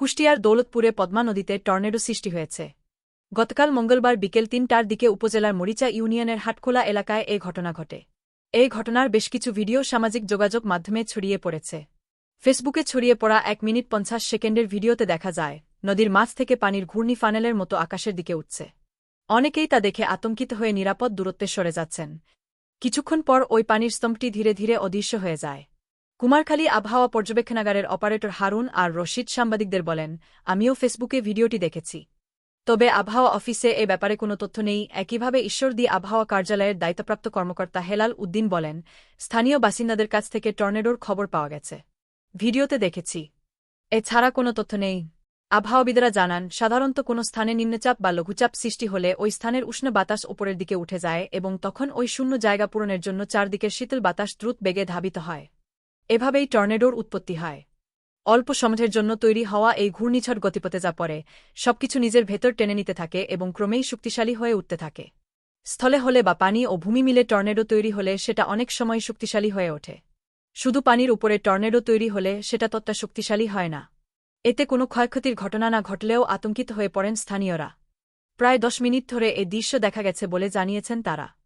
কুষ্টিয়ার দৌলতপুরে পদ্মা নদীতে টর্নেডো সৃষ্টি হয়েছে। গতকাল মঙ্গলবার বিকেল তিনটার দিকে উপজেলার মরিচা ইউনিয়নের হাটখোলা এলাকায় এ ঘটনা ঘটে। এই ঘটনার বেশ কিছু ভিডিও সামাজিক যোগাযোগ মাধ্যমে ছড়িয়ে পড়েছে। ফেসবুকে ছড়িয়ে পড়া এক মিনিট পঞ্চাশ সেকেন্ডের ভিডিওতে দেখা যায়, নদীর মাছ থেকে পানির ঘূর্ণি ফানেলের মতো আকাশের দিকে উঠছে। অনেকেই তা দেখে আতঙ্কিত হয়ে নিরাপদ দূরত্বে সরে যাচ্ছেন। কিছুক্ষণ পর ওই পানির স্তম্ভটি ধীরে ধীরে অদৃশ্য হয়ে যায়। কুমারখালী আবহাওয়া পর্যবেক্ষণাগারের অপারেটর হারুন আর রশিদ সাংবাদিকদের বলেন, আমিও ফেসবুকে ভিডিওটি দেখেছি। তবে আবহাওয়া অফিসে এ ব্যাপারে কোনো তথ্য নেই। একইভাবে ঈশ্বরদী আবহাওয়া কার্যালয়ের দায়িত্বপ্রাপ্ত কর্মকর্তা হেলাল উদ্দিন বলেন, স্থানীয় বাসিন্দাদের কাছ থেকে টর্নেডোর খবর পাওয়া গেছে। ভিডিওতে দেখেছি। এছাড়া কোনো তথ্য নেই। আবহাওয়াবিদেরা জানান, সাধারণত কোনো স্থানে নিম্নচাপ বা লঘুচাপ সৃষ্টি হলে ওই স্থানের উষ্ণ বাতাস উপরের দিকে উঠে যায় এবং তখন ওই শূন্য জায়গা পূরণের জন্য চারদিকের শীতল বাতাস দ্রুত বেগে ধাবিত হয়। এভাবেই টর্নেডোর উৎপত্তি হয়। অল্প সময়ের জন্য তৈরি হওয়া এই ঘূর্ণিঝড় গতিপথে যা পড়ে, সবকিছু নিজের ভেতর টেনে নিতে থাকে এবং ক্রমেই শক্তিশালী হয়ে উঠতে থাকে। স্থলে হলে বা পানি ও ভূমি মিলে টর্নেডো তৈরি হলে সেটা অনেক সময় শক্তিশালী হয়ে ওঠে। শুধু পানির উপরে টর্নেডো তৈরি হলে সেটা ততটা শক্তিশালী হয় না। এতে কোনো ক্ষয়ক্ষতির ঘটনা না ঘটলেও আতঙ্কিত হয়ে পড়েন স্থানীয়রা। প্রায় দশ মিনিট ধরে এ দৃশ্য দেখা গেছে বলে জানিয়েছেন তারা।